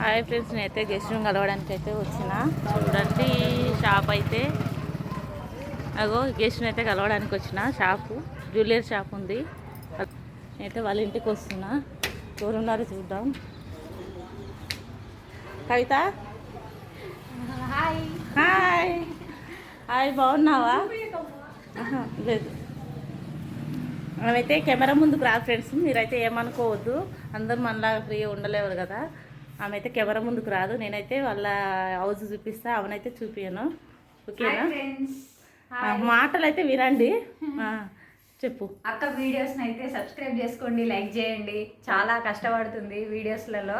Hi friends నేనైతే guest room కలవడానికి అయితే వచ్చిన. చూడండి షాప్ అయితే. అగో గెస్ట్ అయితే కలవడానికి వచ్చిన షాపు జ్యువెలరీ షాప్ ఉంది. నేనైతే వాళ్ళ ఇంటికి వస్తున్నా. ఎవరున్నారో చూద్దాం. కవిత? హాయ్. హాయ్. హాయ్ బాగున్నావా? లేదు. మనమైతే కెమెరా ముందుకు రా ఫ్రెండ్స్. మీరైతే ఏమనుకోవద్దు. అందరూ మనలాగా ఫ్రీగా ఉండలేరు కదా. ఆమె అయితే కెమెరా ముందుకు రాదు. నేనైతే వాళ్ళ హౌస్ చూపిస్తా. ఆమెనైతే చూపియను. ఓకేనా? మాటలు అయితే వినండి. చెప్పు. అక్క వీడియోస్ అయితే సబ్స్క్రైబ్ చేసుకోండి లైక్ చేయండి. చాలా కష్టపడుతుంది వీడియోస్లలో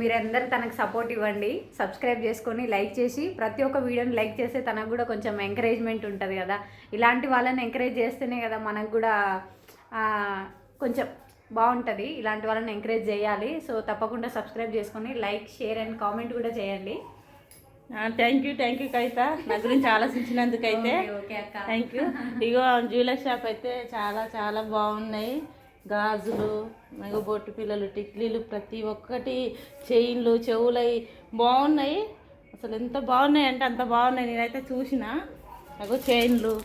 మీరందరూ తనకు సపోర్ట్ ఇవ్వండి. సబ్స్క్రైబ్ చేసుకొని లైక్ చేసి ప్రతి ఒక్క వీడియోని లైక్ చేస్తే తనకు కూడా కొంచెం ఎంకరేజ్మెంట్ ఉంటుంది కదా. ఇలాంటి వాళ్ళని ఎంకరేజ్ చేస్తేనే కదా మనకు కూడా కొంచెం బాగుంటుంది. ఇలాంటి వాళ్ళని ఎంకరేజ్ చేయాలి. సో తప్పకుండా సబ్స్క్రైబ్ చేసుకొని లైక్ షేర్ అండ్ కామెంట్ కూడా చేయండి. Thank you thank you Kavitha. నా గురించి ఆలోచించినందుకైతే. ఓకే, ఓకే అక్క. థ్యాంక్ యూ ఇగో జ్యువెలరీ షాప్ అయితే చాలా చాలా బాగున్నాయి. గాజులు మెగ బొట్టు పిల్లలు టిక్లీలు ప్రతి ఒక్కటి చైన్లు చెవులై బాగున్నాయి. అసలు ఎంత బాగున్నాయి అంటే అంత బాగున్నాయి. నేనైతే చూసిన. అగో చైన్లు.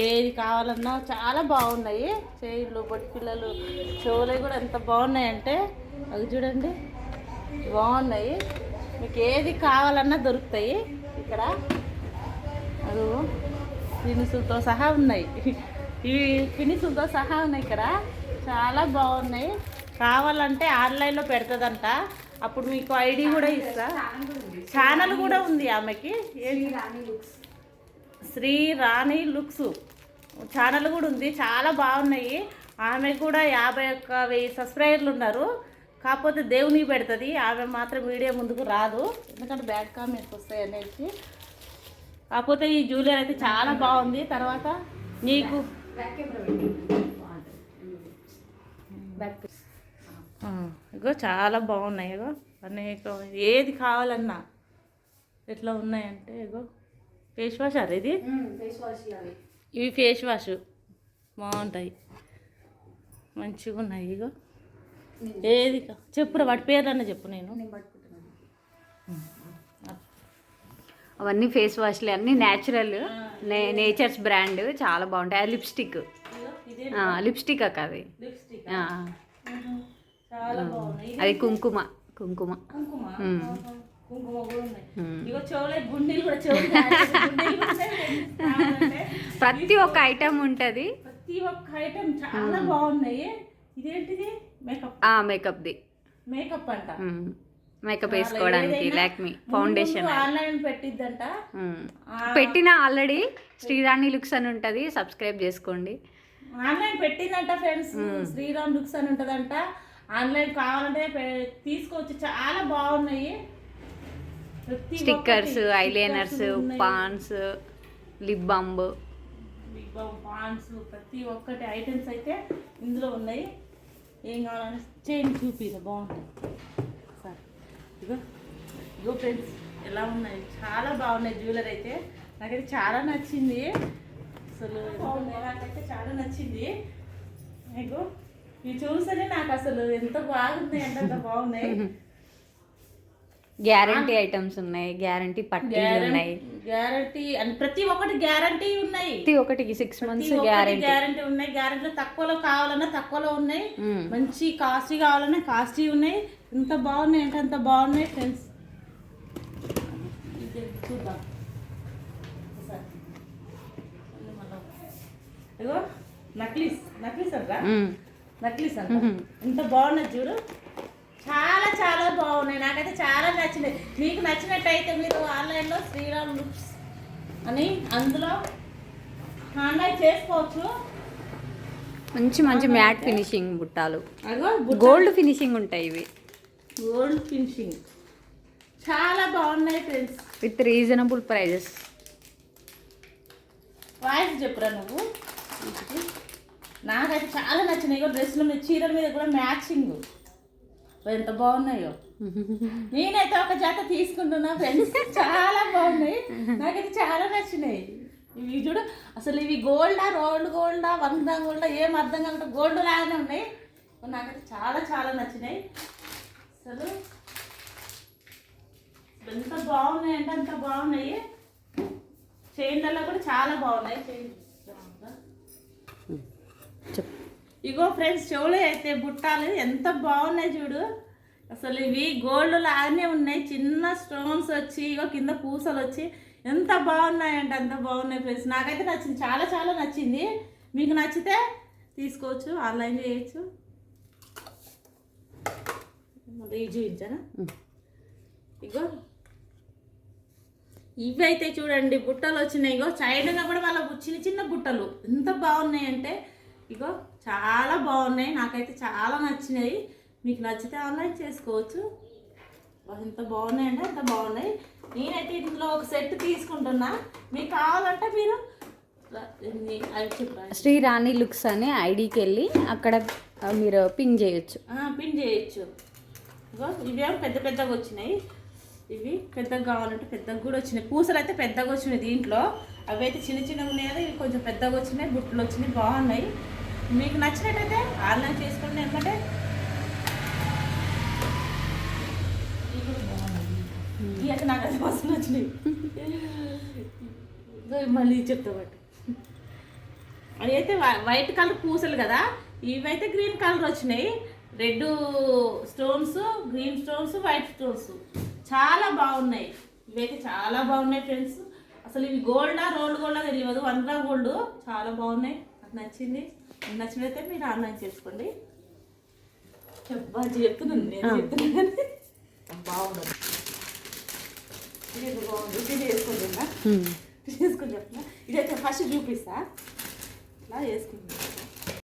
ఏది కావాలన్నా చాలా బాగున్నాయి. చైర్లు బొట్టు పిల్లలు కూడా ఎంత బాగున్నాయి అంటే అవి చూడండి బాగున్నాయి. మీకు ఏది కావాలన్నా దొరుకుతాయి. ఇక్కడ అది ఫినిసులతో సహా ఉన్నాయి. ఇవి ఫినిసులతో సహా ఉన్నాయి ఇక్కడ. చాలా బాగున్నాయి. కావాలంటే ఆన్లైన్లో పెడతదంట. అప్పుడు మీకు ఐడి కూడా ఇస్తా. ఛానల్ కూడా ఉంది ఆమెకి. ఏది శ్రీ రాణి లుక్స్. ఛానల్ కూడా ఉంది చాలా బాగున్నాయి. ఆమె కూడా యాభై ఒక్క వెయ్యి సబ్స్క్రైబర్లు ఉన్నారు. కాకపోతే దేవునికి పెడుతుంది ఆమె మాత్రం వీడియో ముందుకు రాదు. ఎందుకంటే బ్యాడ్ కామెంట్స్ వస్తాయి అనేసి. కాకపోతే ఈ జ్యువెలరీ అయితే చాలా బాగుంది. తర్వాత నీకు ఇగో చాలా బాగున్నాయి ఇగో. అనేక ఏది కావాలన్నా ఎట్లా ఉన్నాయంటే ఇగో. ఫేస్ వాష్ అరే ఇది? ఫేస్ వాష్ అవి ఇవి ఫేస్ వాష్. బాగుంటాయి. మంచిగా ఉన్నాయి ఇగో. ఏది చెప్పురా వాటి పేర్లన్నా చెప్పు నేను. అవన్నీ ఫేస్ వాష్లు అన్నీ న్యాచురల్ నేచర్స్ బ్రాండ్ చాలా బాగుంటాయి. అది లిప్స్టిక్. ఇదే లిప్స్టిక్. అక్క అది. లిప్స్టిక్. ఆ, చాలా బాగున్నాయి. అది కుంకుమ. కుంకుమ. కుంకుమ మ్మ్. ఆహా. కుంకుమ కూడా ఉన్నాయి మ్మ్. ఇగో చెవులే గుండీలు కూడా చెవులు గుండీలు కూడా ఉన్నాయి. కావాలంటే. ప్రతి ఒక్క ఐటమ్ ఉంటుంది. ప్రతి ఒక్క ఐటమ్ చాలా బాగున్నాయి. ఇదేంటిది? మేకప్ ఆ మేకప్ది మేకప్ అంట. మేకప్ వేసుకోవడానికి లాక్మీ ఫౌండేషన్ ఆన్లైన్ పెట్టిద్దంట. పెట్టిన ఆల్రెడీ శ్రీరాణి లుక్స్ అని ఉంటుంది సబ్స్క్రైబ్ చేసుకోండి. ఆన్లైన్ పెట్టిందంట ఫ్రెండ్స్ శ్రీరామ్ లుక్స్ అని ఉంటదంట. ఆన్లైన్ కావాలంటే తీసుకోవచ్చు చాలా బాగున్నాయి. Stickers eyeliners. పాన్స్ లిప్ బాంబ్. బిగ్ బామ్ పాన్స్ ప్రతి ఒక్కటి ఐటమ్స్ అయితే ఇందులో ఉన్నాయి. ఏం కావాలని చైన్ చూపిదా బాగుంటుంది సరే. ఇగో ఇగో ఫ్రెండ్స్ ఎలా ఉన్నాయి? చాలా బాగున్నాయి జ్యువెలరీ అయితే. నాకైతే చాలా నచ్చింది. అసలు నాకైతే చాలా నచ్చింది. ఇగో ఇవి చూస్తేనే నాకు అసలు ఎంత బాగున్నాయి అంటే అంత బాగున్నాయి. గ్యారంటీ ఐటమ్స్ ఉన్నాయి గ్యారంటీ పట్టీలు ఉన్నాయి. గ్యారంటీ అని ప్రతి ఒక్కటి గ్యారంటీ ఉన్నాయి. ప్రతి ఒక్కటికి సిక్స్ మంత్స్ గ్యారంటీ గ్యారంటీ ఉన్నాయి. గ్యారంటీ తక్కువలో కావాలన్నా తక్కువలో ఉన్నాయి. మంచి కాస్ట్లీ కావాలన్నా కాస్ట్లీ ఉన్నాయి. ఎంత బాగున్నాయి అంటే అంత బాగున్నాయి ఫ్రెండ్స్ చూద్దాం. నక్లీస్. నక్లీస్ అంట? నక్లీస్ అంట. ఎంత బాగున్నది చూడు. చాలా చాలా బాగున్నాయి. నాకైతే చాలా నచ్చినాయి. మీకు నచ్చినట్టయితే మీరు ఆన్లైన్లో శ్రీరామ్ లుక్స్ అని అందులో ఆన్లైన్ చేసుకోవచ్చు. మంచి మంచి మ్యాట్ ఫినిషింగ్ బుట్టాలు. గోల్డ్ ఫినిషింగ్ ఉంటాయి ఇవి. Gold finishing. చాలా బాగున్నాయి friends. With reasonable prices. Voice చెప్పురా నువ్వు. నాకైతే చాలా నచ్చినాయి. డ్రెస్సుల మీద చీరల మీద కూడా మ్యాచింగ్. ఎంత బాగున్నాయో. నేనైతే ఒక జత తీసుకుంటున్నా ఫ్రెండ్స్ చాలా బాగున్నాయి. నాకైతే చాలా నచ్చినాయి. ఇవి చూడు అసలు ఇవి గోల్డా రోల్డ్ గోల్డా వన్ గోల్డా ఏం అర్థం కాకుండా గోల్డ్ లాగానే ఉన్నాయి. నాకైతే చాలా చాలా నచ్చినాయి. అసలు బాగున్నాయి అంటే అంత బాగున్నాయి. చైన్లలో కూడా చాలా బాగున్నాయి. చైన్ చెప్పు ఇగో ఫ్రెండ్స్ చెవులు అయితే బుట్టాలు ఎంత బాగున్నాయి చూడు. అసలు ఇవి గోల్డ్ లాగానే ఉన్నాయి. చిన్న స్టోన్స్ వచ్చి ఇగో కింద పూసలు వచ్చి ఎంత బాగున్నాయి అంటే అంత బాగున్నాయి ఫ్రెండ్స్. నాకైతే నచ్చింది చాలా చాలా నచ్చింది. మీకు నచ్చితే తీసుకోవచ్చు ఆన్లైన్ చేయొచ్చు. ఇది చూపించానా? ఇగో. ఇవి అయితే చూడండి బుట్టలు వచ్చినాయి. ఇగో సైడ్గా కూడా వాళ్ళ చిన్న చిన్న బుట్టలు. ఎంత బాగున్నాయి అంటే ఇగో చాలా బాగున్నాయి. నాకైతే చాలా నచ్చినాయి. మీకు నచ్చితే ఆన్లైన్ చేసుకోవచ్చు. ఎంత బాగున్నాయి అంటే అంత బాగున్నాయి. నేనైతే ఇందులో ఒక సెట్ తీసుకుంటున్నా. మీకు కావాలంటే మీరు ఎన్ని అవి చెప్పండి. శ్రీ రాణి లుక్స్ అనే ఐడికి వెళ్ళి అక్కడ మీరు పింక్ చేయొచ్చు. పిన్ చేయొచ్చు. ఇగో ఇవేమో పెద్ద పెద్దగా వచ్చినాయి. ఇవి పెద్దగా కావాలంటే పెద్దగా కూడా వచ్చినాయి. పూసలు అయితే పెద్దగా వచ్చినాయి దీంట్లో. అవి అయితే చిన్న చిన్నగా ఉన్నాయి కదా ఇవి కొంచెం పెద్దగా వచ్చినాయి బుట్టలు వచ్చినాయి బాగున్నాయి. మీకు నచ్చినట్టయితే ఆన్లైన్ చేసుకోండి. ఎందుకంటే ఇక అయితే నాకు అది మస్తు నచ్చినాయి. మళ్ళీ చెప్తా బట్టి అవి అయితే వై- వైట్ కలర్ పూసలు కదా. ఇవైతే గ్రీన్ కలర్ వచ్చినాయి. Red stones green stones white stones. చాలా బాగున్నాయి. ఇవైతే చాలా బాగున్నాయి ఫ్రెండ్స్. అసలు ఇవి గోల్డా రోల్డ్ గోల్డా తెలియదు. One gram gold. చాలా బాగున్నాయి. నాకు నచ్చింది. నచ్చినైతే మీరు ఆన్లైన్ చేసుకోండి. చెప్పా చెప్తున్నాను నేను చెప్తున్నాను. బాగుండదు ఇది బాగుంది ఇది వేసుకుంటున్నా హ్మ్. చేసుకుని చెప్తున్నా ఇదైతే ఫస్ట్ చూపిస్తా. ఇట్లా వేసుకుంటా